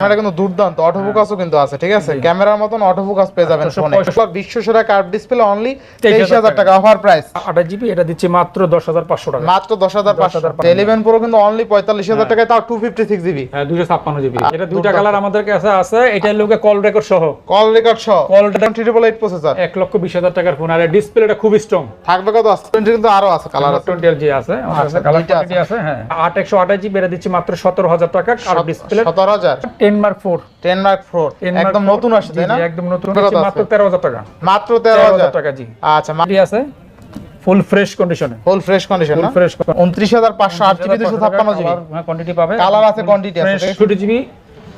Camera কিন্তু দুর্দান্ত auto ফোকাসও কিন্তু আছে ঠিক আছে? ক্যামেরার মতন অটো ফোকাস পেয়ে যাবেন ফোনে। বিশ্ব সেরা কার্ভ ডিসপ্লে অনলি তেইশ 23,000 হাজার টাকা। অফার প্রাইস আঠাশ জিবি এটা দিচ্ছি মাত্র দশ হাজার পাঁচশো টাকা। মাত্র দশ হাজার পাঁচশো। 10,500 ইলেভেন প্রো কিন্তু অনলি পঁয়তাল্লিশ হাজার টাকায় তাও টু ফিফটি সিক্স জিবি হ্যাঁ দুশো ছাপ্পান্ন জিবি এটা দুইটা কালার আমাদের কাছে আছে এটার লোকে কল রেকর্ড সহ। কল রেকর্ড সহ। কল ট্রিপল এইট প্রসেসর এক লক্ষ বিশ হাজার টাকার ফোন আর ডিসপ্লেটা খুব স্ট্রং থাকবে কত? আছে টোয়েন্টি কিন্তু আরও আছে কালার আছে। টোয়েন্টি জি আছে কাছে আচ্ছা, কালার আছে। হ্যাঁ। আট একশো আঠাশ জিবি এটা দিচ্ছি মাত্র সতেরো হাজার টাকা। আর ডিসপ্লে সতেরো হাজার ten mark four ten mark four একদম নতুন আসছে তাই না? একদম নতুন মাত্র তেরো হাজার টাকা। মাত্র তেরো তেরো হাজার হাজার টাকা জি। আচ্ছা মাটি আছে? ফুল ফ্রেশ কন্ডিশনে full fresh condition full fresh উনত্রিশ হাজার পাঁচশো আট জিবি দুশো ছাপ্পান্ন জিবি। কোয়ান্টিটি পাবে কালার আছে কোয়ান্টিটি আছে। ফ্রেশ ষোলো জিবি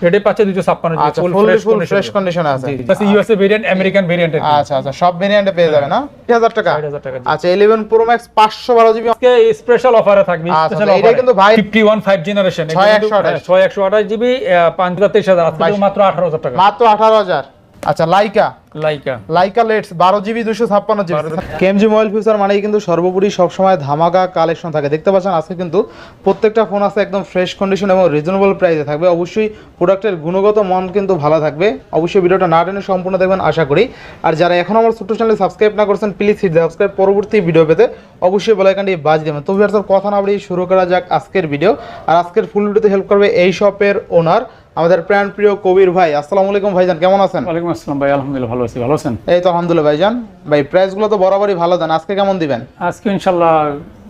রেডি পাচ্ছে দুশো ছাপ্পান্ন জিবি আচ্ছা ফুল ফুল ফ্রেশ কন্ডিশনে আছে। ইউএসএ ভেরিয়েন্ট আমেরিকান ভেরিয়েন্ট আচ্ছা আচ্ছা সব ভেরিয়েন্টে পেয়ে যাবে না? তিন হাজার টাকা। ষাট হাজার টাকা আচ্ছা ইলেভেন প্রো ম্যাক্স পাঁচশো বারো জিবি আজকে স্পেশাল অফারে থাকবে আচ্ছা, স্পেশাল এটা কিন্তু ভাই- ফিফটি ওয়ান ফাইভ জেনারেশন 6128 ছয় একশো আঠাশ জিবি পাঁচ হাজার তেইশ হাজার আজকে মাত্র আঠারো হাজার টাকা। মাত্র আঠারো হাজার। আচ্ছা লাইকা। লাইকা। লাইকা লেটস বারো জিবি দুশো ছাপ্পান্ন জিবি। কেএমজি মোবাইল ফিউচার মানেই কিন্তু সর্বোপরি সবসময় ধামাকা কালেকশন থাকে। দেখতে পাচ্ছেন আজকে কিন্তু প্রত্যেকটা ফোন আছে একদম ফ্রেশ কন্ডিশন এবং রিজনেবল প্রাইসে থাকবে। অবশ্যই প্রোডাক্টের গুণগত মান কিন্তু ভালো থাকবে। অবশ্যই ভিডিওটা না টেনে সম্পূর্ণ দেখবেন আশা করি। আর যারা এখন আমার ছোট্ট চ্যানেল সাবস্ক্রাইব না করছেন প্লিজ হিট সাবস্ক্রাইব পরবর্তী ভিডিও পেতে অবশ্যই বেলাইকানটি বাজ দেবেন। তো আর কথা না বাড়িয়ে শুরু করা যাক আজকের ভিডিও আর আজকের ফুল ভিডিওতে হেল্প করবে এই শপের ওনার আমাদের প্রাণ প্রিয় কবির ভাই আসসালামু আলাইকুম ভাইজান কেমন আছেন? ওয়ালাইকুম আসসালাম ভাই আলহামদুলিল্লাহ ভালো আছি ভালো আছেন? এই তো আলহামদুলিল্লাহ ভাইজান। ভাই প্রাইসগুলো তো বরাবরই ভালো দেন আজকে কেমন দিবেন? আজকে ইনশাল্লাহ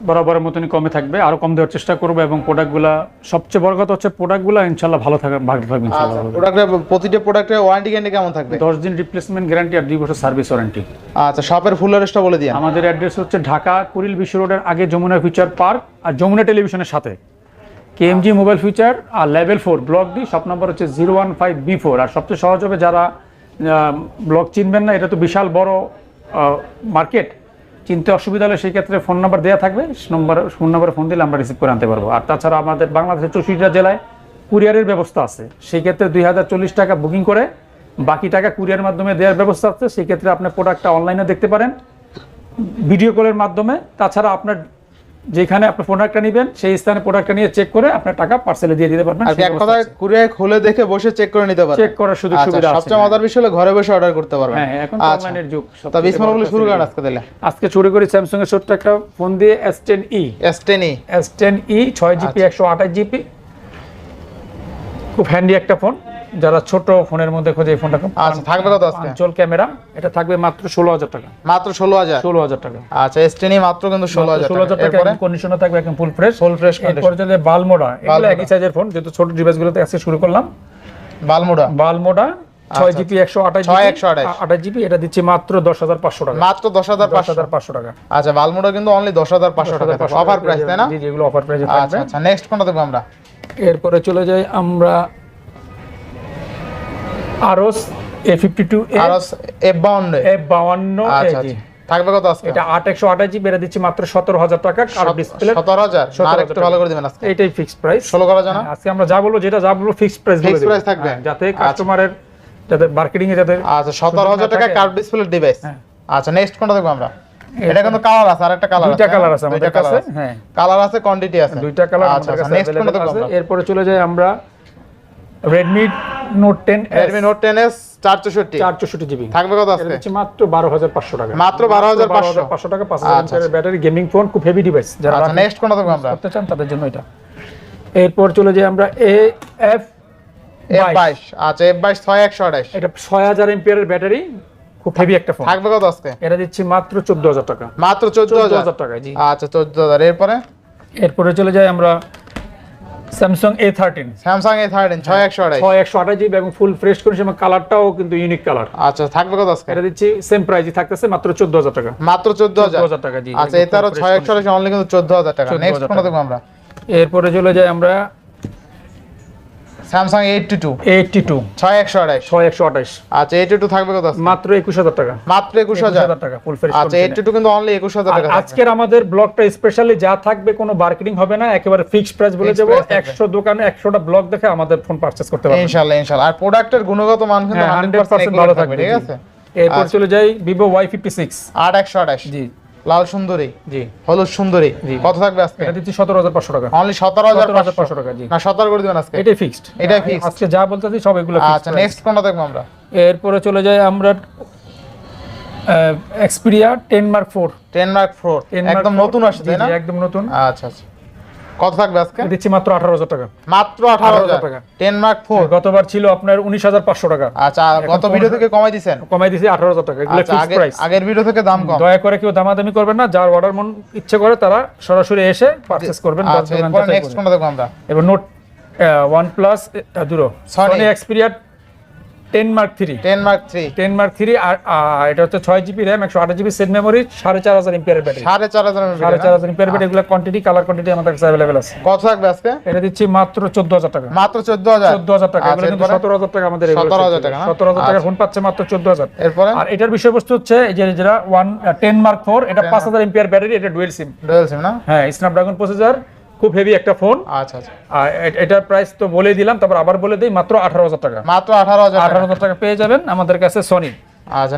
বরাবরের মতনই কমে থাকবে আরও কম দেওয়ার চেষ্টা করব এবং প্রোডাক্টগুলা সবচেয়ে বড় কথা হচ্ছে প্রোডাক্টগুলো ইনশাল্লাহ ভালো থাকবে ভালো থাকবে ইনশাল্লাহ প্রোডাক্টের প্রতিটা প্রোডাক্টের ওয়ারেন্টি গ্যারান্টি কেমন থাকবে? দশ দিন রিপ্লেসমেন্ট গ্যারান্টি আর দুই বছর সার্ভিস ওয়ারেন্টি আচ্ছা শপের ফুল অ্যাড্রেসটা বলে দিন আমাদের অ্যাড্রেস হচ্ছে ঢাকা কুড়িল বিশ্ব রোডের আগে যমুনা ফিউচার পার্ক আর যমুনা টেলিভিশনের সাথে। কেএমজি মোবাইল ফিউচার আর level four block D shop number হচ্ছে zero one five B four আর সবচেয়ে সহজ হবে যারা ব্লক চিনবেন না, এটা তো বিশাল বড় মার্কেট চিনতে অসুবিধা হলে সেই ক্ষেত্রে ফোন নাম্বার দেওয়া থাকবে নম্বর ফোন নাম্বারে ফোন দিলে আমরা রিসিভ করে আনতে পারব। আর তাছাড়া আমাদের বাংলাদেশের চৌষট্টিটা জেলায় কুরিয়ারের ব্যবস্থা আছে। সেই ক্ষেত্রে দুই হাজার চল্লিশ টাকা বুকিং করে বাকি টাকা কুরিয়ার মাধ্যমে দেওয়ার ব্যবস্থা আছে। সেই ক্ষেত্রে আপনি প্রোডাক্টটা অনলাইনে দেখতে পারেন ভিডিও কলের মাধ্যমে। তাছাড়া আপনার যেখানে আপনি প্রোডাক্টটা নেবেন সেই স্থানে প্রোডাক্টটা নিয়ে চেক করে আপনার টাকা পার্সেলে দিয়ে দিতে পারবেন আর এক কথায় কুরিয়ার খুলে দেখে বসে চেক করে নিতে পারবেন। চেক করার সুযোগ আচ্ছা সুবিধা আছে সবচেয়ে মজার বিষয় হলো ঘরে বসে অর্ডার করতে পারবেন। হ্যাঁ হ্যাঁ, এখন আচ্ছা অনলাইনের যুগ সব তা থেকে বলে শুরু করেন আজকে দিলে আজকে চুরি করি স্যামসাং এর ছোট্ট একটা ফোন দিয়ে S ten E S ten E S ten E ছয় জিবি একশো আঠাশ জিবি খুব হ্যান্ডি একটা ফোন। যারা ছোট ফোনের মধ্যে খোঁজে এই ফোনটা আচ্ছা থাকবে কত আজকে? আঞ্চল ক্যামেরা এটা থাকবে মাত্র ষোলো হাজার টাকা। মাত্র ষোলো হাজার? ষোলো হাজার টাকা। আচ্ছা এস টেনই মাত্র কিন্তু ষোলো হাজার ষোলো হাজার টাকা এরপরে? কন্ডিশনে থাকবে একদম full fresh full fresh condition এরপরে চলে বালমোডা এগুলো বালমোডা। একই সাইজের ফোন যেহেতু ছোট ডিভাইসগুলোতে আজকে শুরু করলাম। বালমুডা বালমোডা ছয় জিবি একশো আঠাশ একশো আঠাশ। আঠাশ জিবি এটা দিচ্ছি মাত্র দশ হাজার পাঁচশো টাকা। মাত্র দশ হাজার দশ পাঁচশো হাজার পাঁচশো টাকা। আচ্ছা বালমুডা কিন্তু অনলি দশ হাজার পাঁচশো টাকা অফার প্রাইস তাই না? যেগুলো অফার প্রাইসে আচ্ছা আচ্ছা নেক্সট কোনটা দেখব আমরা? এরপরে চলে যাই আমরা আরস এ ফিফটি টু আর এফ বাউন্ড এ বাউান্ন আচ্ছা আচ্ছা। থাকবে কত আজকে? এটা জিবি এটা দিচ্ছি মাত্র সতেরো হাজার টাকা। আর ডিসপ্লে 17,000 একটু ভালো করে দিবেন আজকে। এইটাই ফিক্সড প্রাইস ষোলো করা জানা আজকে আমরা যা বলব যেটা যা বলব ফিক্সড প্রাইস price থাকবে? যাতে কাস্টমারের যাতে মার্কেটিং এ যাতে আচ্ছা সতেরো হাজার টাকা। কার্ভ ডিসপ্লে ডিভাইস হ্যাঁ। আচ্ছা নেক্সট কোনটা দেখব আমরা? এটা কিন্তু কালার আছে আর একটা কালার দুইটা কালার আছে আমাদের কাছে হ্যাঁ। কালার আছে কোয়ান্টিটি আছে। দুইটা কালার আচ্ছা আমাদের কাছে নেক্সট কোনটা দেখব আছে। এরপরে চলে যাই আমরা Redmi Note 10 Redmi Note 10s 464 464 GB. থাকবে কত আজকে? দিচ্ছি মাত্র 12500 টাকা। মাত্র 12,500 12,500 টাকা 5000 আচ্ছা, এর ব্যাটারি গেমিং ফোন খুব হেভি ডিভাইস যারা আচ্ছা নেক্সট কোনটা দেখব আমরা? করতে চান তাদের জন্য এটা। এরপর চলে যাই আমরা এ এফ F22 আচ্ছা F22 6128 এটা 6000 এমপিআর এর ব্যাটারি খুব হেভি একটা ফোন থাকবে কত আজকে? এটা দিচ্ছি মাত্র 14000 টাকা। মাত্র 14000 14000 টাকা জি। আচ্ছা 14000 এরপরে? এরপরে চলে যাই আমরা Samsung A thirteen Samsung A thirteen ছয় একশো আঠাশ। জিবি এবং ফুল ফ্রেশ করেছে এবং কালারটাও কিন্তু ইউনিক কালার আচ্ছা থাকবে কত আজকে? এটা দিচ্ছি সেম প্রাইসই থাকতেছে মাত্র চোদ্দ হাজার টাকা। মাত্র চোদ্দ হাজার? টাকা জি আচ্ছা এটারও 6128 অনলি কিন্তু 14000 টাকা। 14,000 নেক্সট কোনটা দেখব আমরা? এরপরে চলে যাই আমরা Samsung 82 এইটটি টু 6128 ছয় একশো আঠাশ আচ্ছা 82 থাকবে কত মাত্র একুশ হাজার টাকা। মাত্র 21000 হাজার? টাকা ফুল ফ্রেশ আচ্ছা 82 কিন্তু অনলি 21000 টাকা থাকবে। আজকের আমাদের ব্লগটা স্পেশালি যা থাকবে কোনো মার্কেটিং হবে না একেবারে ফিক্সড প্রাইস বলে দেবো। একশো দোকানে একশোটা ব্লগ দেখে আমাদের ফোন পারচেস করতে পারবেন। ইনশাআল্লাহ ইনশাআল্লাহ আর প্রোডাক্টের গুণগত মান কিন্তু হ্যাঁ 100% হান্ড্রেড পার্সেন্ট ভালো থাকবে ঠিক আছে? এরপর চলে যাই ভিভো ওয়াই ফিফটি সিক্স 8128 জি। লাল সুন্দরী? জি। হলুদ সুন্দরী? কত থাকবে আজকে? এটা দিচ্ছি সতেরো হাজার পাঁচশো টাকা। অনলি সতেরো হাজার সতেরো হাজার পাঁচশো। টাকা জি। না সতেরো করে দিবেন আজকে? এটাই ফিক্সড এটাই ফিক্সড আজকে যা বলতেছি সব এগুলো আচ্ছা নেক্সট কোনটা দেখব আমরা? এরপরে চলে যাই আমরা Xperia ten mark four ten mark four একদম নতুন আসছে তাই না? একদম নতুন। আচ্ছা আচ্ছা। কত থাকবে আজকে? দিচ্ছি মাত্র আঠারো হাজার টাকা। মাত্র আঠারো হাজার 18,000 টাকা। টেন মার্ক ফোর গতবার ছিল আপনার উনিশ হাজার পাঁচশো টাকা। আচ্ছা গত ভিডিও থেকে কমাই দিছেন? কমাই দিছি আঠারো হাজার টাকা। এগুলো আচ্ছা ফিক্সড আগের প্রাইস আগের ভিডিও থেকে দাম কম। দয়া করে কেউ দামাদামি করবেন না যার অর্ডার মন ইচ্ছে করে তারা সরাসরি এসে পারচেস করবেন আচ্ছা দোকান নেক্সট কোনটা দেখব আমরা? এবার নোট দুটো Sony। Sony Xperia ten mark three ten mark three ten mark three আর এটা হচ্ছে ছয় জিবি র্যাম একশো আঠাশ জিবি সেট মেমোরি সাড়ে চার হাজার ইম্পিয়ার ব্যাটারি সাড়ে চার হাজার সাড়ে চার হাজার ইম্পিয়ার ব্যাটারি এগুলো কোয়ান্টিটি কালার কোয়ান্টিটি আমাদের কাছে অ্যাভেলেবেল আছে। কত থাকবে আজকে? এটা দিচ্ছি মাত্র চোদ্দ হাজার টাকা। মাত্র চোদ্দ হাজার? চোদ্দ হাজার টাকা এগুলো কিন্তু সতেরো হাজার টাকা আমাদের 17,000 টাকা সতেরো হাজার টাকা ফোন পাচ্ছে মাত্র চোদ্দ হাজার। এরপরে? আর এটার বিষয়বস্তু হচ্ছে এই যে যেটা ওয়ান টেন মার্ক ফোর এটা পাঁচ হাজার ইম্পিয়ার ব্যাটারি এটা ডুয়েল সিম ডুয়েল সিম না? হ্যাঁ স্ন্যাপড্রাগন প্রসেসর খুব হেভি একটা ফোন আচ্ছা আচ্ছা। এটার প্রাইস তো বলেই দিলাম তারপর আবার বলে দিই মাত্র আঠারো হাজার টাকা। মাত্র আঠারো হাজার আঠারো হাজার টাকা পেয়ে যাবেন আমাদের কাছে সনি আচ্ছা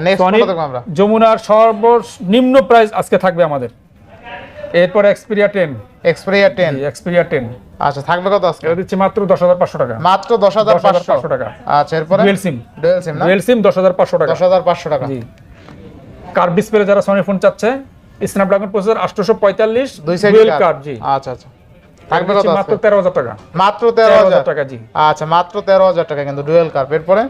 যমুনার সর্বনিম্ন প্রাইস আজকে থাকবে আমাদের। এরপর Xperia ten Xperia ten Xperia ten আচ্ছা থাকবে কত আজকে? এটা দিচ্ছি মাত্র দশ হাজার পাঁচশো টাকা। মাত্র দশ হাজার পাঁচশো। টাকা। আচ্ছা এরপরে? ডুয়েল সিম ডুয়েল সিম না? ডুয়েল সিম দশ হাজার পাঁচশো টাকা। দশ হাজার পাঁচশো টাকা। জি। কার্ভ ডিসপ্লে যারা সনি ফোন চাচ্ছে স্ন্যাপড্রাগন প্রসেসর আটশোশো পঁয়তাল্লিশ দুই সাইড কার্ভ জি। আচ্ছা আচ্ছা। থাকবে কত মাত্র আজকে তেরো হাজার টাকা। মাত্র তেরো তেরো হাজার? হাজার টাকা জি। আচ্ছা মাত্র তেরো হাজার টাকা কিন্তু ডুয়েল কার্প এরপরে?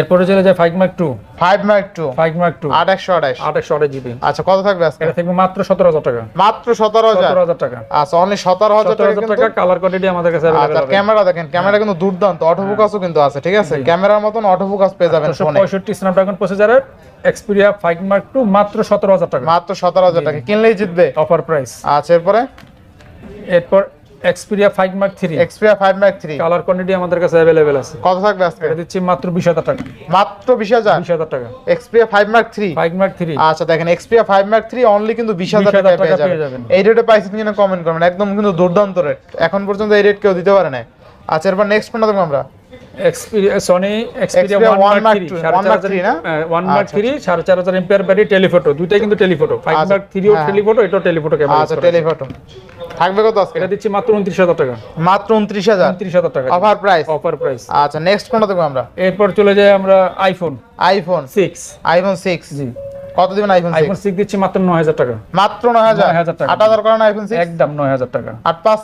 এরপরে চলে যায় five mark two five mark two five mark two আট একশো আঠাশ। আট একশো আঠাশ জিবি। আচ্ছা কত থাকবে আজকে? এটা থাকবে মাত্র সতেরো হাজার টাকা। মাত্র সতেরো হাজার? টাকা। আচ্ছা অনলি সতেরো হাজার টাকা টাকা কালার কোয়ান্টিটি আমাদের কাছে আচ্ছা ক্যামেরা দেখেন ক্যামেরা কিন্তু দুর্দান্ত। অটোফোকাসও কিন্তু আছে ঠিক আছে? ক্যামেরার মতন অটোফোকাস পেয়ে যাবেন ফোনে পঁয়ষট্টি স্ন্যাপড্রাগন প্রসেসরের এক্সপিরিয়া ফাইভ মার্ক টু মাত্র সতেরো হাজার টাকা। মাত্র সতেরো হাজার টাকা। কিনলেই জিতবে। অফার প্রাইস আচ্ছা এরপরে? এরপর Xperia five mark three Xperia five mark three colour quantity আমাদের কাছে अवेलेबल আছে। কত থাকবে আজকে? এটা দিচ্ছি মাত্র বিশ হাজার টাকা। মাত্র বিশ হাজার? বিশ হাজার টাকা। Xperia five mark three five mark three আচ্ছা দেখেন Xperia five mark three only কিন্তু বিশ হাজার 20,000 টাকা পেয়ে যাবেন। এই রেটে পাইছেন কিনা কমেন্ট করবেন। একদম কিন্তু দুর্দান্ত রেট এখন পর্যন্ত এই রেট কেউ দিতে পারে না আচ্ছা এরপর নেক্সট কোনটা দেখব আমরা। Sony Xperia one mark three II, 1 Mark III না? ওয়ান মার্ক থ্রি সাড়ে চার হাজার এম্পিয়ার ব্যাটারি টেলিফোটো দুইটাই কিন্তু টেলিফোটো ফাইভ মার্ক থ্রিও। এটাও টেলিফোটো ক্যামেরা আচ্ছা টেলিফটো থাকবে কত আজকে? এটা দিচ্ছি মাত্র উনত্রিশ হাজার টাকা। মাত্র অফার প্রাইস অফার প্রাইস আচ্ছা নেক্সট কোনটা দেখব আমরা? এরপর চলে যাই আমরা iPhone iPhone six iPhone six জি। কত দিবেন আইফোন আইফোন সিক্স দিচ্ছি মাত্র নয় হাজার টাকা। মাত্র নয় হাজার? 9,000 টাকা। আট হাজার করেন আইফোন সিক্স একদম নয় হাজার টাকা। আট পাঁচ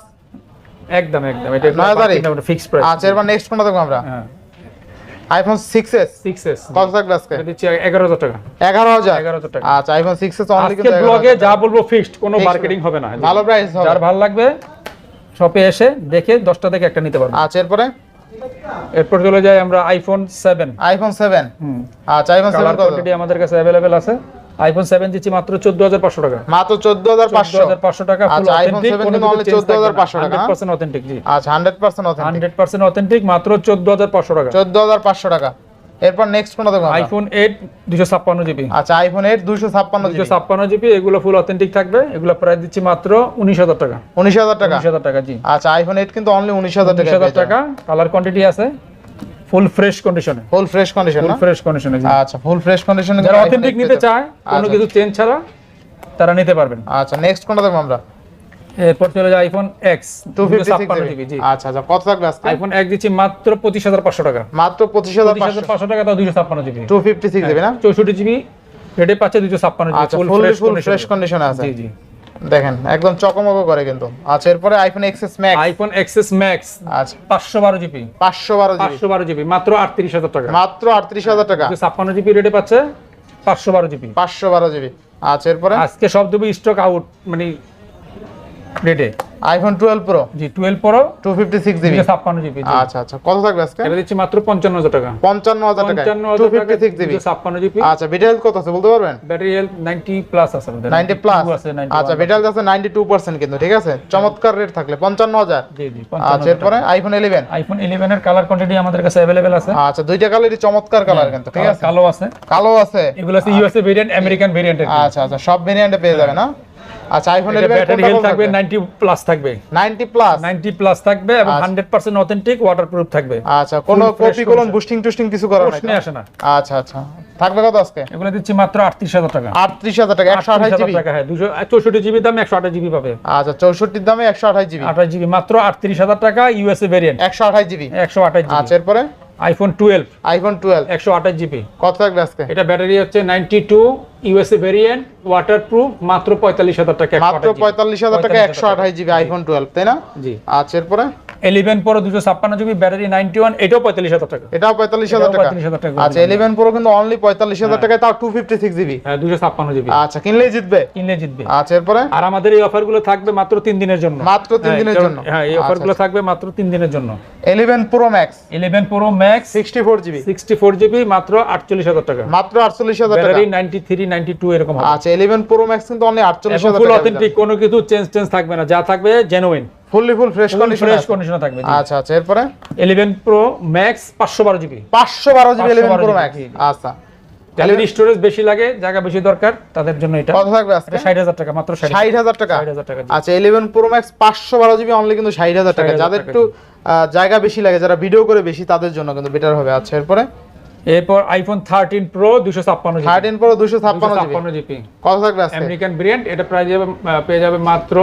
একদম একদম। এটা 9,000 ফিক্স প্রাইস আচ্ছা এরপর নেক্সট কোনটা দেখব আমরা? হ্যাঁ। IPhone six S six S কত থাকবে আজকে? এটা দিচ্ছি এগারো হাজার টাকা। এগারো হাজার? এগারো হাজার টাকা। আচ্ছা আইফোন সিক্স এস অনলি কিন্তু 11,000 ব্লগে যা বলব ফিক্সড কোনো মার্কেটিং হবে না। ভালো প্রাইস হবে। যার ভালো লাগবে শপে এসে দেখে দশটা থেকে একটা নিতে পারব। আচ্ছা এরপরে? এরপর চলে যাই আমরা আইফোন সেভেন আইফোন সেভেন আচ্ছা আইফোন সেভেন কালার কত? আমাদের কাছে অ্যাভেলেবেল আছে। আইফোন সেভেন দিচ্ছি মাত্র চোদ্দ হাজার পাঁচশো টাকা। মাত্র চোদ্দ হাজার চোদ্দ পাঁচশো হাজার পাঁচশো টাকা ফুল অথেন্টিক 7 কোনো 14,500 টাকা, হান্ড্রেড পার্সেন্ট অথেন্টিক জি। আচ্ছা hundred percent authentic hundred percent authentic মাত্র চোদ্দ হাজার পাঁচশো টাকা। চোদ্দ হাজার পাঁচশো টাকা। এরপর নেক্সট কোনটা দেখব আমরা? আইফোন এইট দুশো ছাপ্পান্ন জিবি আচ্ছা আইফোন এইট দুইশো ছাপ্পান্ন দুশো ছাপ্পান্ন জিবি এগুলো ফুল অথেন্টিক থাকবে। এগুলো প্রাইস দিচ্ছি মাত্র উনিশ হাজার টাকা। উনিশ হাজার টাকা? উনিশ হাজার টাকা জি। আচ্ছা আইফোন এইট কিন্তু অনলি উনিশ হাজার উনিশ টাকা হাজার টাকা কালার কোয়ান্টিটি আছে। ফুল ফ্রেশ কন্ডিশনে full fresh condition full fresh কন্ডিশনে আচ্ছা ফুল ফ্রেশ কন্ডিশন যারা অথেন্টিক নিতে চায় কোনো আচ্ছা। কিছু চেঞ্জ ছাড়া তারা নিতে পারবেন। আচ্ছা নেক্সট কোনটা দেখব আমরা? এরপর চলে যায় আইফোন এক্স টু ফিফটি জি। আচ্ছা আচ্ছা কত থাকবে আজকে? আইফোন এক দিচ্ছি মাত্র পঁচিশ হাজার পাঁচশো টাকা। মাত্র পঁচিশ হাজার পঁচিশ। টাকা তাও দুইশো ছাপ্পান্ন জিবি টু ফিফটি সিক্স দেবে না? চৌষট্টি জিবি রেটে পাচ্ছে দুইশো ছাপ্পান্ন জিবি ফুল ফ্রেশ কন্ডিশনে আছে। জি জি। দেখেন একদম চকমক করে কিন্তু। আচ্ছা এরপরে iPhone XS Max iPhone XS Max আচ্ছা। পাঁচশো বারো জিবি। পাঁচশো বারো জিবি। পাঁচশো বারো জিবি মাত্র আটত্রিশ হাজার টাকা। মাত্র আটত্রিশ হাজার টাকা। 56 জিবি রেটে পাচ্ছে পাঁচশো বারো জিবি। পাঁচশো বারো জিবি। আচ্ছা এরপরে? আজকে সব দেবো স্টক আউট মানে রেটে আইফোন টুয়েলভ প্রো জি twelve pro two fifty six GB দুইশো ছাপ্পান্ন জিবি আচ্ছা আচ্ছা। কত থাকবে আজকে? এটা দিচ্ছি মাত্র পঞ্চান্ন হাজার টাকা। পঞ্চান্ন হাজার টাকা পঞ্চান্ন টু হাজার ফিফটি টাকা সিক্স জিবি দুইশো ছাপ্পান্ন জিবি আচ্ছা বিটেল কত আছে বলতে পারবেন? ব্যাটারি হেলথ নাইনটি প্লাস আছে আমাদের। নাইনটি প্লাস 92 আছে, 91 আচ্ছা বিটেল আছে নাইনটি টু পার্সেন্ট কিন্তু ঠিক আছে? চমৎকার রেট থাকলে পঞ্চান্ন হাজার। জি জি আচ্ছা এরপরে আইফোন ইলেভেন আইফোন ইলেভেন এর কালার কোয়ান্টিটি আমাদের কাছে অ্যাভেলেবেল আছে। আচ্ছা দুইটা কালারই চমৎকার কালার কিন্তু ঠিক আছে? কালো আছে। কালো আছে। এগুলো আছে ইউএসএ ভেরিয়েন্ট আমেরিকান ভেরিয়েন্টের আচ্ছা আচ্ছা সব ভেরিয়েন্টে পেয়ে যাবে না আচ্ছা আইফোন 11 ব্যাটারি হেলথ থাকবে 90 প্লাস থাকবে। 90 প্লাস 90 প্লাস থাকবে এবং আচ্ছা। 100% অথেন্টিক ওয়াটারপ্রুফ থাকবে। আচ্ছা কোনো কপি condition। বুস্টিং টুস্টিং কিছু করা নাই প্রশ্নে আসে না। আচ্ছা আচ্ছা। থাকবে কত আজকে? এগুলো দিচ্ছি মাত্র 38000 টাকা। 38000 টাকা 128 জিবি? 38,000 টাকা হ্যাঁ 264 জিবি দাম 128 জিবি পাবে। আচ্ছা 64 দামে 128 জিবি। 28 জিবি মাত্র 38000 টাকা ইউএসএ ভেরিয়েন্ট 128 জিবি। 128 জিবি। আচ্ছা এরপরে? আইফোন 12 আইফোন 12 128 জিবি কত থাকবে আজকে? এটা ব্যাটারি হচ্ছে 92 ইউএসএ ভেরিয়েন্ট ওয়াটারপ্রুফ মাত্র 45000 টাকা মাত্র 45000 টাকা 128 জিবি আইফোন 12 তাই না? জি। আচ্ছা এরপরে? 11 প্রো 256 জিবি ব্যাটারি 91 এটাও 45000 টাকা। এটাও 45000 টাকা। 45,000 টাকা। আচ্ছা 11 প্রো কিন্তু অনলি 45000 টাকায় তাও 256 জিবি হ্যাঁ 256 জিবি আচ্ছা কিনলেই জিতবে? কিনলে জিতবে। আচ্ছা এরপরে? আর আমাদের এই অফারগুলো থাকবে মাত্র 3 দিনের জন্য। মাত্র তিন হ্যাঁ, দিনের জন্য। হ্যাঁ এই আচ্ছা, অফারগুলো থাকবে মাত্র 3 দিনের জন্য। 11 pro max 11 pro max 64 GB 64 GB মাত্র 48000 টাকা। মাত্র 48000 টাকা। ব্যাটারি 93 92 এরকম আচ্ছা 11 প্রো ম্যাক্স কিন্তু অনলি এবং 48000 ফুল টাকা অথেন্টিক কোনো কিছু চেঞ্জ চেঞ্জ থাকবে না। যা থাকবে genuine fully full fresh condition fresh কন্ডিশনে থাকবে আচ্ছা আচ্ছা এরপরে? 11 pro max 512 GB 512 GB 11 pro max. আচ্ছা। যাদের স্টোরেজ বেশি লাগে জায়গা বেশি দরকার তাদের জন্য এটা। কত থাকবে আজকে? 60000 টাকা মাত্র 60000 60000 টাকা? 60000 টাকা। আচ্ছা 11 প্রো ম্যাক্স 512 জিবি অনলি কিন্তু 60000 টাকা। যাদের একটু জায়গা বেশি লাগে যারা ভিডিও করে বেশি তাদের জন্য কিন্তু বেটার হবে। আচ্ছা এরপরে? এরপর iPhone 13 pro 256 GB 13 pro 256 GB 256 GB কত থাকবে আজকে? আমেরিকান ভেরিয়েন্ট এটা প্রাইস পেয়ে যাবে মাত্র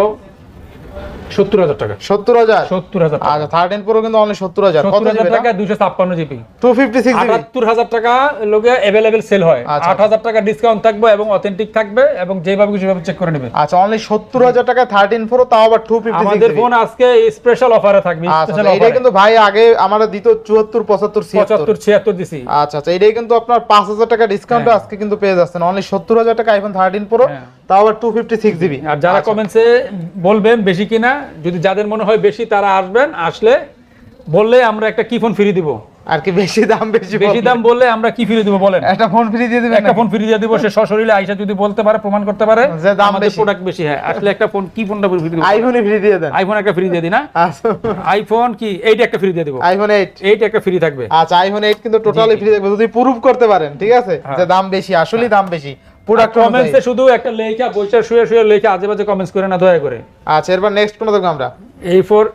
70000 টাকা। 70000 70000 টাকা। আচ্ছা 13 প্রো কিন্তু অনলি 70000 কত 70000 জিবি টাকা 256 জিবি। 256 জিবি? আটাত্তর হাজার টাকা লোকে অ্যাভেলেবেল সেল হয়। আট হাজার টাকা ডিসকাউন্ট থাকবে এবং অথেন্টিক থাকবে এবং যেভাবে কিছু চেক করে নেবে। আচ্ছা অনলি 70000 টাকা 13 প্রো তাও আবার 256 আমাদের ফোন আজকে স্পেশাল অফারে থাকবে আচ্ছা আচ্ছা, কিন্তু ভাই আগে আমরা দিত 74 75 76 পঁচাত্তর ছিয়াত্তর দিছি। আচ্ছা আচ্ছা এটাই কিন্তু আপনার 5000 টাকা ডিসকাউন্ট আজকে কিন্তু পেয়ে যাচ্ছেন। অনলি 70000 টাকা আইফোন 13 প্রো হ্যাঁ। তাও আবার 256 জিবি আর যারা আচ্ছা। কমেন্টসে বলবেন বেশি কিনা যদি যাদের মনে হয় বেশি তারা আসবেন আসলে বললে আমরা একটা কি ফোন ফ্রি দিব? আর কি বেশি দাম বেশি বেশি দাম বললে আমরা কি ফ্রি দিব বলেন? একটা ফোন ফ্রি দিয়ে দিবেন একটা ফোন ফ্রি দিয়ে দিব সে সশরীরে আইসা যদি বলতে পারে প্রমাণ করতে পারে। যে দাম বেশি। প্রোডাক্ট বেশি হ্যাঁ। আসলে একটা ফোন কি ফোনটা ফ্রি দিব? আইফোনই ফ্রি দিয়ে দেন। আইফোন একটা ফ্রি দিয়ে দিই না? আচ্ছা। আইফোন কি? একটা ফ্রি দিয়ে দিব। আইফোন 8 এইটা একটা ফ্রি থাকবে। আচ্ছা আইফোন 8 কিন্তু টোটালি ফ্রি থাকবে। যদি প্রুফ করতে পারেন ঠিক আছে? হ্যাঁ। যে দাম বেশি আসলেই দাম বেশি। প্রোডাক্ট কমেন্টসে শুধু একটা লেখা শুয়ে শুয়ে লেখা আজে বাজে কমেন্টস করে না দয়া করে। আচ্ছা এরপর নেক্সট কোন দেখব আমরা? এই four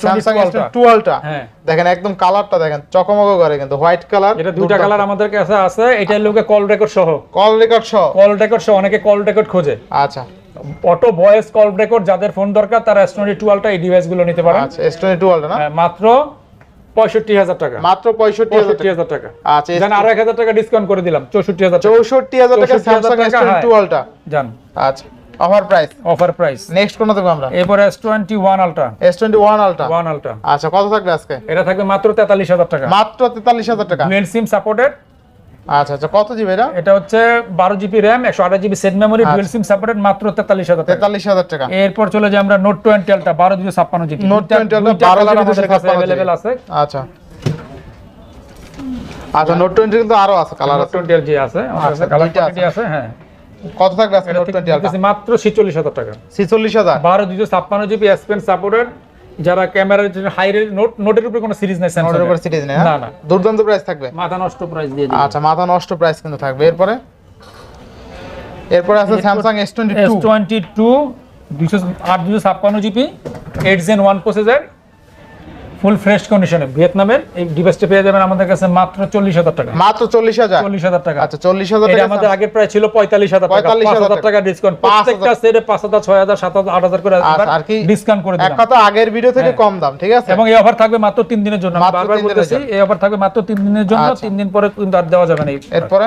Samsung Ultra। S22 ultra হ্যাঁ। দেখেন একদম কালারটা দেখেন চকমক করে কিন্তু হোয়াইট কালার এটা দুইটা কালার আমাদের কাছে আছে এটা লোকে কল রেকর্ড সহ। কল রেকর্ড সহ। কল রেকর্ড সহ অনেকে কল রেকর্ড খোঁজে। আচ্ছা। অটো ভয়েস কল রেকর্ড যাদের ফোন দরকার তারা এস টোয়েন্টি টুয়েলভটা এই ডিভাইসগুলো নিতে পারেন। আচ্ছা S22 আলট্রা না? হ্যাঁ, মাত্র পঁয়ষট্টি হাজার টাকা। মাত্র 65000 পঁয়ষট্টি হাজার টাকা। আচ্ছা জান আরও এক হাজার টাকা ডিসকাউন্ট করে দিলাম চৌষট্টি হাজার টাকা। 64000 টাকা স্যামসাং টাকা, S22 হ্যাঁ। জান। আচ্ছা offer price offer price next কোন দেখব আমরা? এরপর S twenty one ultra S21 ultra one ultra আচ্ছা কত থাকবে আজকে? এটা থাকবে মাত্র তেতাল্লিশ হাজার টাকা। মাত্র 43000 টাকা। ডুয়েল সিম সাপোর্টেড আচ্ছা আচ্ছা কত জিবি এটা? এটা হচ্ছে বারো জিবি র্যাম একশো আঠাশ GB set memory. Dual SIM supported মাত্র তেতাল্লিশ হাজার টাকা। 43000 টাকা। এরপর চলে যাই আমরা নোট টোয়েন্টি আলটা বারো দুশো ছাপ্পান্ন GB Note 20 Ultra 12 colour GB আমাদের কাছে 256 অ্যাভেলেবেল আছে। আচ্ছা। আচ্ছা নোট 20 কিন্তু আরও আছে কালার কালার আছে। টোয়েন্টি জি আছে আমার আচ্ছা, কাছে কালার কোয়ান্টিটি আছে। হ্যাঁ। কত থাকবে আজকে নোট 20 আলট্রা মাত্র ছিচল্লিশ হাজার টাকা। 46000 বারো দুশো ছাপ্পান্ন জিবি এস পেন সাপোর্টেড যারা ক্যামেরার জন্য হাই নোট নোটের উপরে কোনো সিরিজ নাই নোটের উপরে সিরিজ নাই না হ্যাঁ? না দুর্দান্ত প্রাইস থাকবে। মাথা নষ্ট প্রাইস দিয়ে দিই আচ্ছা মাথা নষ্ট প্রাইস কিন্তু থাকবে। এরপরে? এরপরে আছে Samsung S22 S22 twenty two দুশো আট দুশো ছাপ্পান্ন GB eight gen one processor full fresh কন্ডিশনে। ভিয়েতনামের এই ডিভাইসটা পেয়ে যাবেন আমাদের কাছে মাত্র চল্লিশ হাজার টাকা। মাত্র 40000 চল্লিশ হাজার টাকা। আচ্ছা 40000 এটা টাকা আমাদের আগের প্রায় ছিল পঁয়তাল্লিশ হাজার টাকা। 45,000 হাজার টাকা। ডিসকাউন্ট 5,000 প্রত্যেকটা সেটে পাঁচ হাজার ছয় হাজার সাত হাজার আট হাজার করে আচ্ছা, আর কি ডিসকাউন্ট করে এক কথা আগের ভিডিও থেকে হ্যাঁ। কম দাম ঠিক আছে? এবং এই অফার থাকবে মাত্র তিন দিনের জন্য। বারবার বলতেছি এই অফার থাকবে মাত্র তিন দিনের জন্য আচ্ছা। তিন দিন পরে কিন্তু আর দেওয়া যাবে না এরপরে?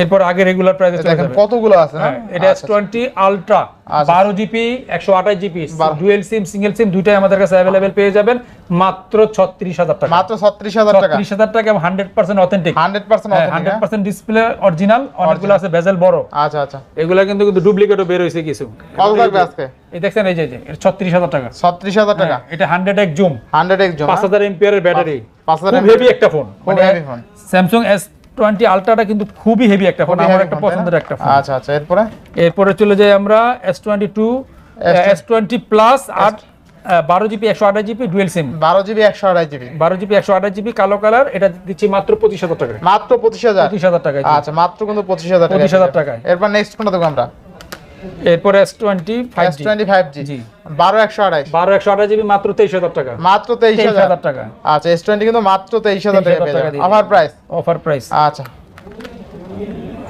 এরপর আগে রেগুলার প্রাইসে চলে দেখেন যাবে। কতগুলো আছে না হ্যাঁ, এটা এস টোয়েন্টি আলট্রা আচ্ছা। বারো জিবি একশো আঠাশ জিবি বারো। ডুয়েল সিম সিঙ্গেল সিম দুইটাই আমাদের কাছে অ্যাভেলেবেল পেয়ে যাবেন। মাত্র ছত্রিশ হাজার টাকা। মাত্র 36000 টাকা। ছত্রিশ হাজার টাকা এবং hundred percent authentic 100% hundred authentic percent display original অনেকগুলো আছে বেজেল বড়। আচ্ছা আচ্ছা। এগুলা কিন্তু কিন্তু ডুপ্লিকেটও বের হয়েছে কিছু। কত থাকবে আজকে? এই দেখছেন এই যে ছত্রিশ হাজার টাকা। 36000 টাকা। হ্যাঁ, এটা হান্ড্রেড এক জুম 100 এক জন পাঁচ হাজার এমপিয়ারের ব্যাটারি 5000 খুব হেভি একটা ফোন খুব heavy phone Samsung S twenty আলট্রাটা কিন্তু খুবই হেভি একটা ফোন আমার একটা পছন্দের একটা ফোন আচ্ছা আচ্ছা এরপরে? এরপরে চলে যাই আমরা S twenty two S twenty plus আট বারো জিবি একশো আঠাশ GB dual SIM 12 GB 128 GB. বারো জিবি একশো আঠাশ জিবি কালো কালার এটা দিচ্ছি মাত্র পঁচিশ হাজার টাকা মাত্র 25000 পঁচিশ হাজার টাকা আচ্ছা মাত্র কিন্তু 25000 টাকা 25,000 টাকায়। এরপর নেক্সট কোনটা দেবো আমরা? এরপর S twenty five S twenty five G. বারো একশো আঠাইশ বারো একশো আঠাশ জিবি মাত্র তেইশ হাজার টাকা। মাত্র তেইশ হাজার। টাকা। আচ্ছা এস টোয়েন্টি কিন্তু মাত্র তেইশ হাজার 23,000 টাকা অফার প্রাইস অফার প্রাইস আচ্ছা।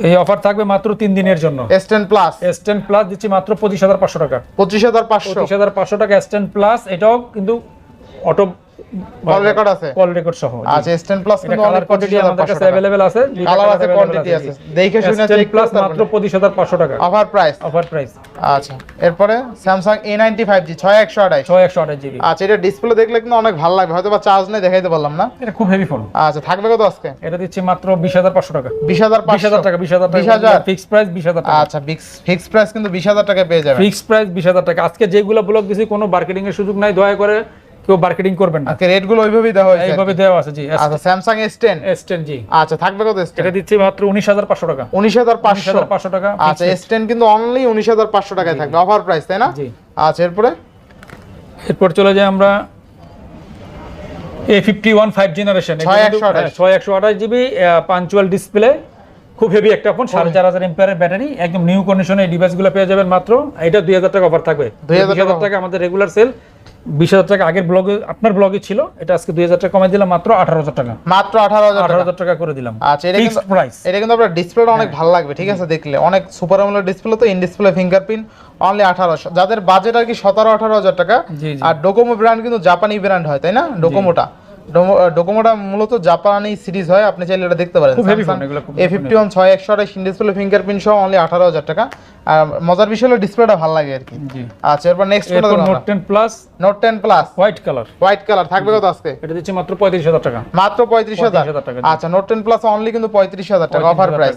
এই অফার থাকবে মাত্র তিন দিনের জন্য। S ten plus S ten plus দিচ্ছি মাত্র পঁচিশ হাজার পাঁচশো টাকা। পঁচিশ হাজার পাঁচশো। পঁচিশ হাজার পাঁচশো টাকা এস টেন প্লাস এটাও কিন্তু অটো কল রেকর্ড আছে। কল রেকর্ড সহ। আচ্ছা প্লাস কিন্তু কালার কোয়ান্টিটি আমাদের কাছে অ্যাভেলেবেল আছে কালার আছে কোয়ান্টিটি আছে দেখে শুনে S10 চেক প্লাস মাত্র পঁচিশ হাজার পাঁচশো টাকা। অফার প্রাইস অফার প্রাইস আচ্ছা এরপরে Samsung A ninety five G ছয় একশো আঠাইশ। ছয় একশো আঠাশ জিবি আচ্ছা এটা ডিসপ্লে দেখলে কিন্তু অনেক ভালো লাগবে। হয়তো বা চার্জ নেই দেখাইতে পারলাম না। এটা খুব হেভি ফোন আচ্ছা থাকবে কত আজকে? এটা দিচ্ছি মাত্র বিশ হাজার পাঁচশো টাকা। বিশ হাজার বিশ হাজার টাকা বিশ হাজার বিশ টাকা। হাজার ফিক্স প্রাইস বিশ হাজার টাকা। আচ্ছা ফিক্স প্রাইস কিন্তু বিশ হাজার টাকা পেয়ে যাবে ফিক্স প্রাইস বিশ হাজার টাকা। আজকে যেগুলো ব্লক দিছি কোনো মার্কেটিং এর সুযোগ নাই। দয়া করে কেউ মার্কেটিং করবেন না। আজকে রেটগুলো ওইভাবেই দেওয়া হয়েছে এইভাবে দেওয়া আছে জি আচ্ছা Samsung S ten S ten G. আচ্ছা থাকবে কত এস টেন এটা দিচ্ছি মাত্র উনিশ হাজার পাঁচশো টাকা। উনিশ হাজার উনিশ পাঁচশো হাজার পাঁচশো টাকা আচ্ছা এস টেন কিন্তু অনলি উনিশ হাজার পাঁচশো টাকায় থাকবে অফার প্রাইস তাই না? জি। আচ্ছা এরপরে? এরপর চলে যাই আমরা A fifty one five generation 6128 ছয় একশো আঠাশ। জিবি পাঞ্চুয়াল ডিসপ্লে খুব হেভি একটা ফোন সাড়ে চার হাজার এম্পিয়ারের ব্যাটারি একদম নিউ কন্ডিশনে এই ডিভাইসগুলো পেয়ে যাবেন মাত্র এটা দুই হাজার টাকা অফার থাকবে। 2000 দুই হাজার টাকা আমাদের রেগুলার সেল বিশ হাজার টাকা আগের ব্লগে আপনার ব্লগে ছিল এটা আজকে দুই হাজার টাকা কমাই দিলাম মাত্র আঠারো হাজার টাকা। মাত্র আঠারো হাজার আঠারো টাকা। হাজার টাকা করে দিলাম। আচ্ছা এটা কিন্তু প্রাইস এটা কিন্তু আপনার ডিসপ্লেটা অনেক ভালো লাগবে ঠিক আছে দেখলে। অনেক সুপার আমলের ডিসপ্লে তো ইন ডিসপ্লে ফিঙ্গারপ্রিন্ট অনলি আঠারোশো। যাদের বাজেট আর কি সতেরো আঠারো হাজার টাকা। আর ডোকোমো ব্র্যান্ড কিন্তু জাপানি ব্র্যান্ড হয় তাই না? ডোকোমোটা ডোকোমোটা মূলত জাপানি সিরিজ হয় আপনি চাইলে এটা দেখতে পারেন। এ ফিফটি ওয়ান ছয় একশো আঠাশ ইন ডিসপ্লে ফিঙ্গারপ্রিন্ট সহ অনলি আঠারো হাজার টাকা। আর মজার বিষয় হলো ডিসপ্লেটা ভালো লাগে আর কি। আচ্ছা এরপর next note ten plus note ten plus white colour white colour থাকবে কত আজকে? এটা দিচ্ছি মাত্র পঁয়ত্রিশ হাজার টাকা। মাত্র পঁয়ত্রিশ হাজার? 35,000 টাকা, আচ্ছা নোট টেন প্লাস অনলি কিন্তু পঁয়ত্রিশ হাজার টাকা অফার 35,000 প্রাইস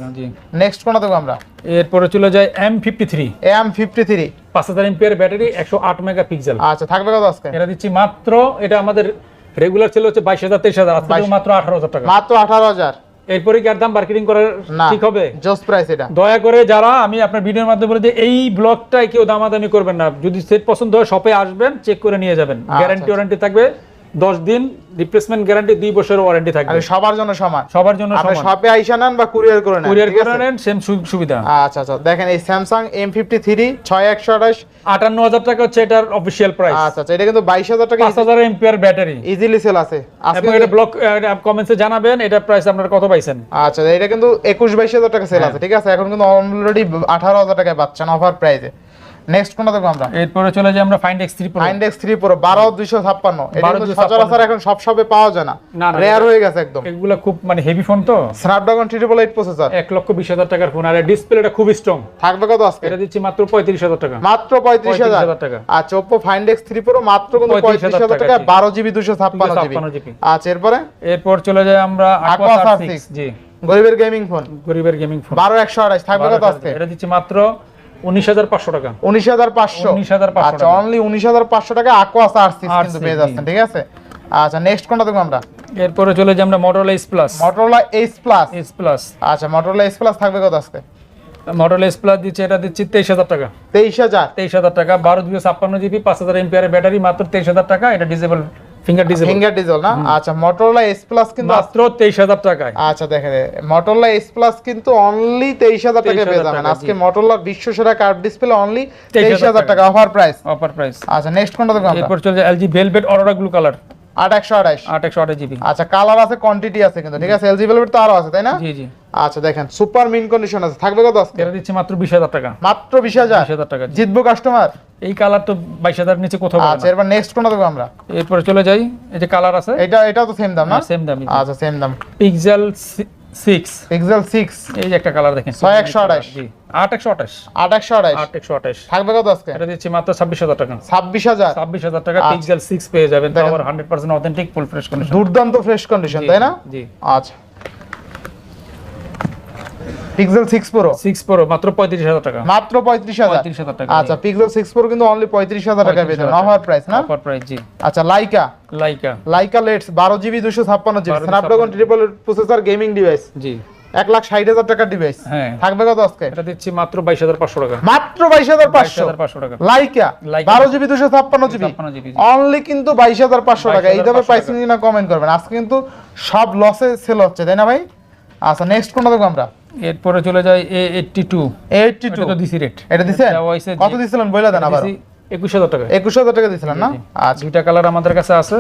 নেক্সট কোনটা দেবো আমরা? এরপরে চলে যায় M fifty three M fifty three পাঁচ হাজার এমপিয়ার ব্যাটারি একশো আট মেগা পিক্সেল আচ্ছা থাকবে কত আজকে? এটা দিচ্ছি মাত্র এটা আমাদের রেগুলার ছিল হচ্ছে বাইশ হাজার তেইশ হাজার মাত্র আঠারো হাজার টাকা। মাত্র আঠারো হাজার। এরপরে কি আর দাম মার্কেটিং করার ঠিক হবে? জাস্ট প্রাইস এটা। দয়া করে যারা আমি আপনার ভিডিওর মাধ্যমে বলে যে এই ব্লগটাই কেউ দামাদামি করবেন না। যদি সেট পছন্দ হয় শপে আসবেন চেক করে নিয়ে যাবেন। গ্যারান্টি ওয়ারান্টি ওয়ারেন্টি থাকবে। দশ দিন রিপ্লেসমেন্ট গ্যারান্টি দুই বছরের ওয়ারেন্টি থাকবে। সবার জন্য সমান? সবার জন্য সমান। শপে আইসা নেন বা কুরিয়ার করে নেন কুরিয়ার করে নেন সেম সুবিধা। আচ্ছা আচ্ছা দেখেন এই স্যামসাং এম ফিফটি থ্রি ছয় একশো আঠাশ। আটান্ন হাজার টাকা হচ্ছে এটার অফিসিয়াল প্রাইস আচ্ছা আচ্ছা এটা কিন্তু বাইশ হাজার টাকা পাঁচ হাজার এমপিয়ার ব্যাটারি। ইজিলি সেল আছে। এবং এটা ব্লক কমেন্টসে জানাবেন এটা প্রাইস আপনারা কত পাইছেন। আচ্ছা এটা কিন্তু একুশ বাইশ হাজার টাকা সেল হ্যাঁ। আছে ঠিক আছে? এখন কিন্তু অলরেডি আঠারো হাজার টাকায় পাচ্ছেন অফার প্রাইসে নেক্সট কোনটা দেখব আমরা? এরপরে চলে যাই আমরা find X three pro index three pro বারো দুইশো ছাপ্পান্ন। এটা কিন্তু সচরাচর এখন সব সবে পাওয়া যায় না। রেয়ার হয়ে গেছে একদম। এগুলো খুব মানে হেভি ফোন তো। স্ন্যাপড্রাগন ট্রিপল এইট প্রসেসর এক লক্ষ বিশ হাজার টাকার ফোন আর ডিসপ্লেটা খুব স্ট্রং থাকবে কত আজকে? এটা দিচ্ছি মাত্র পঁয়ত্রিশ হাজার টাকা। মাত্র পঁয়ত্রিশ হাজার। 35,000 টাকা। আচ্ছা ওপো থ্রি প্রো মাত্র কিন্তু 35,000 পঁয়ত্রিশ হাজার টাকা। বারো জিবি দুশো ছাপ্পান্ন জিবি। 256 জিবি। আচ্ছা এরপরে? এরপর চলে যাই আমরা Aqua Aqua R6 R6 G. গরিবের গেমিং ফোন গরিবের গেমিং ফোন বারো একশো আঠাশ থাকবে কত আজকে? এটা দিচ্ছি মাত্র টাকা। 19,500 আচ্ছা টাকা। অনলি উনিশ হাজার পাঁচশো টাকা আকোয়াস আর সিক্স R6 কিন্তু পেয়ে যাচ্ছেন ঠিক আছে? আচ্ছা নেক্সট কোনটা দেখব আমরা? এরপরে চলে যাই আমরা আচ্ছা থাকবে কত আজকে? মডেল এস প্লাস দিচ্ছে এটা দিচ্ছি তেইশ হাজার টাকা। তেইশ হাজার? তেইশ হাজার টাকা বারো দুশো ছাপ্পান্ন জিবি পাঁচ হাজার এমপিয়ারের ব্যাটারি মাত্র তেইশ হাজার টাকা এটা disable finger disable finger diesel না? আচ্ছা মটোরোলা এইচ প্লাস কিন্তু মাত্র তেইশ হাজার টাকায়। আচ্ছা দেখেন এস প্লাস কিন্তু অনলি তেইশ হাজার টাকা পেয়ে যাবেন। আজকে জি। মটোরোলার বিশ্ব সেরা কার্ভ ডিসপ্লে অনলি 23,000 তেইশ হাজার টাকা অফার প্রাইস অফার প্রাইস আচ্ছা নেক্সট কোনটা দেখব আমরা? এরপর চলে যায় LG velvet aurora blue colour আট একশো আঠাইশ আট একশো আঠাশ জিবি। আচ্ছা কালার আছে কোয়ান্টিটি আছে কিন্তু ঠিক আছে? এলজি ভেলভেট তো আরও আছে তাই না? জি জি। আচ্ছা দেখেন সুপার মিন কন্ডিশন আছে থাকবে কত আজকে? এটা দিচ্ছি মাত্র বিশ হাজার টাকা। মাত্র বিশ হাজার? বিশ হাজার টাকা জিতবো কাস্টমার এই কালার তো বাইশ হাজার নিচে কোথাও আচ্ছা এরপর নেক্সট কোনটা দেখব আমরা? এরপরে চলে যাই এই যে কালার আছে। এটা এটাও তো সেম দাম না? সেম দাম আচ্ছা সেম দাম। Pixel six. পিক্সেল সিক্স এই যে একটা কালার দেখেন। ছয় একশো আঠাশ। জি। আট একশো আঠাশ। আট একশো আঠাইশ আট একশো আঠাশ। থাকবে কত আজকে? এটা দিচ্ছি মাত্র ছাব্বিশ হাজার টাকা। ছাব্বিশ হাজার। ছাব্বিশ হাজার টাকা আচ্ছা। পিক্সেল সিক্স পেয়ে যাবেন। Hundred percent authentic full fresh condition দুর্দান্ত ফ্রেশ কন্ডিশন তাই না? জি। আচ্ছা। Pixel six pro six pro মাত্র পঁয়ত্রিশ হাজার টাকা। মাত্র পঁয়ত্রিশ হাজার? পঁয়ত্রিশ হাজার টাকা আচ্ছা পিক্সেল সিক্স প্রো কিন্তু অনলি পঁয়ত্রিশ হাজার টাকা পেয়ে যাবেন অফার প্রাইস না? অফার প্রাইস জি। আচ্ছা লাইকা লাইকা লাইকা লেটস বারো জিবি দুশো ছাপ্পান্ন GB 12 Snapdragon triple processor gaming device জি। এক লাখ ষাট হাজার টাকার ডিভাইস হ্যাঁ। থাকবে কত আজকে? এটা দিচ্ছি মাত্র বাইশ হাজার পাঁচশো টাকা। মাত্র বাইশ হাজার পাঁচশো। টাকা। লাইকা। বারো জিবি দুশো ছাপ্পান্ন জিবি অনলি কিন্তু বাইশ হাজার পাঁচশো টাকা। 22,500 এইভাবে টাকা। প্রাইসিং না কমেন্ট করবেন। আজকে কিন্তু সব লসে সেল হচ্ছে তাই না ভাই? আচ্ছা নেক্সট কোনটা দেখব আমরা? এরপরে চলে যায় A eighty two eighty two দিছি রেট এটা দিছেন? কত দিছিলেন বইলা দেন আবার একুশ হাজার টাকা। একুশ হাজার টাকা দিছিলেন না? আজ দুইটা কালার আমাদের কাছে আছে।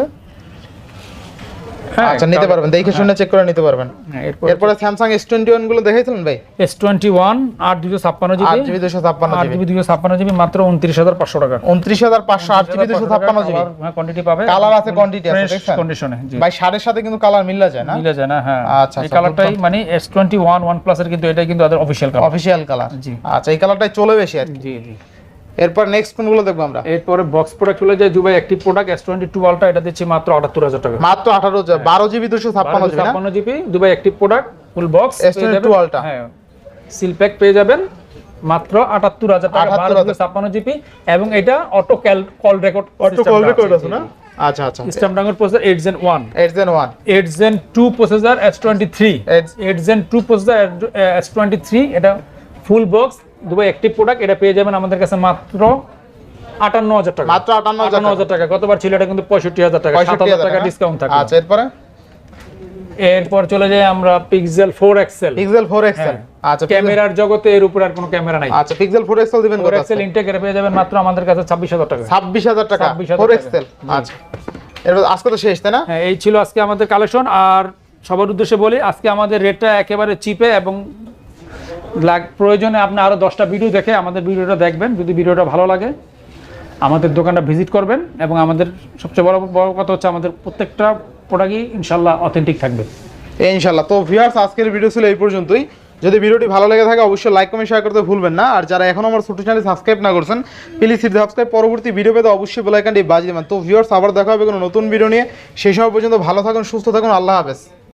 হ্যাঁ আচ্ছা নিতে পারবেন। দেখে শুনে চেক করে নিতে পারবেন। হ্যাঁ, এরপর স্যামসাং এস টোয়েন্টি ওয়ানগুলো দেখাইছিলেন ভাই? এস টোয়েন্টি ওয়ান আট দুশো ছাপ্পান্ন আট জিবি জিবি দুশো ছাপ্পান্ন আট জিবি জিবি দুশো ছাপ্পান্ন জিবি মাত্র উনত্রিশ হাজার পাঁচশো টাকা। উনত্রিশ হাজার পাঁচশো আট জিবি দুশো ছাপ্পান্ন জিবি। কোয়ান্টিটি পাবে। কালার আছে কোয়ান্টিটি আছে দেখছেন? কন্ডিশনে জি। ভাই শাড়ির সাথে কিন্তু কালার মিলা যায় না? মিলে যায় না হ্যাঁ। আচ্ছা, এই আচ্ছা, কালারটাই মানে এস টোয়েন্টি ওয়ান ওয়ান প্লাসের কিন্তু এটাই কিন্তু তাদের অফিসিয়াল কালার অফিসিয়াল কালার জি। আচ্ছা এই কালারটাই চলে বেশি আর কি। জি জি। এরপর নেক্সট কোনগুলো দেখব আমরা? এরপরে বক্স প্রোডাক্ট চলে যায় দুবাই একটি প্রোডাক্ট এস টোয়েন্টি টু আলটা এটা দিচ্ছি মাত্র আটাত্তর হাজার টাকা। মাত্র আঠারো হাজার বারো জিবি দুশো ছাপ্পান্ন জিবি ছাপ্পান্ন জিবি দুবাই একটি product full box S22 Ultra। হ্যাঁ সিল প্যাক পেয়ে যাবেন মাত্র আটাত্তর হাজার টাকা বারো জিবি ছাপ্পান্ন জিবি এবং এটা auto call record auto call record আছে না? আচ্ছা আচ্ছা স্ট্যামডাঙ্গের processor gen one eight gen one eight gen two processor S twenty three eight gen two processor S twenty three এটা ফুল বক্স দুবাই একটি product এটা পেয়ে যাবেন আমাদের কাছে মাত্র আটান্ন হাজার টাকা। মাত্র 58,000 আটান্ন হাজার টাকা। গতবার ছিল এটা কিন্তু পঁয়ষট্টি হাজার টাকা। সাত হাজার টাকা ডিসকাউন্ট থাকে। আচ্ছা এরপরে? এরপর চলে যাই আমরা pixel four XL pixel four XL আচ্ছা ক্যামেরার জগতে এর উপর আর কোনো ক্যামেরা নাই। আচ্ছা পিক্সেল ফোর এক্সেল দিবেন ফোর কত এক্সেল ইনটেক পেয়ে যাবেন মাত্র আমাদের কাছে ছাব্বিশ হাজার টাকা। ছাব্বিশ হাজার টাকা। 26,000 ফোর। এক্সেল আচ্ছা। এরপর আজকে তো শেষ তাই না? হ্যাঁ এই ছিল আজকে আমাদের কালেকশন আর সবার উদ্দেশ্যে বলি আজকে আমাদের রেটটা একেবারে চিপে এবং লাগ- প্রয়োজনে আপনি আরও দশটা ভিডিও দেখে আমাদের ভিডিওটা দেখবেন, যদি ভিডিওটা ভালো লাগে। আমাদের দোকানটা ভিজিট করবেন এবং আমাদের সবচেয়ে বড় বড় কথা হচ্ছে আমাদের প্রত্যেকটা প্রোডাক্টই ইনশাল্লাহ অথেন্টিক থাকবে। এই ইনশাল্লাহ। তো ভিউয়ার্স আজকের ভিডিও ছিল এই পর্যন্তই। যদি ভিডিওটি ভালো লেগে থাকে, অবশ্যই লাইক কমেন্ট শেয়ার করতে ভুলবেন না। আর যারা এখন আমার ছোট চ্যানেল সাবস্ক্রাইব না করছেন প্লিজ সিট সাবস্ক্রাইব পরবর্তী ভিডিও পেতে অবশ্যই বেল আইকনটি বাজিয়ে দেবেন। তো ভিউয়ার্স আবার দেখা হবে কোনো নতুন ভিডিও নিয়ে। সেই সময় পর্যন্ত ভালো থাকুন, সুস্থ থাকুন। আল্লাহ হাফেজ।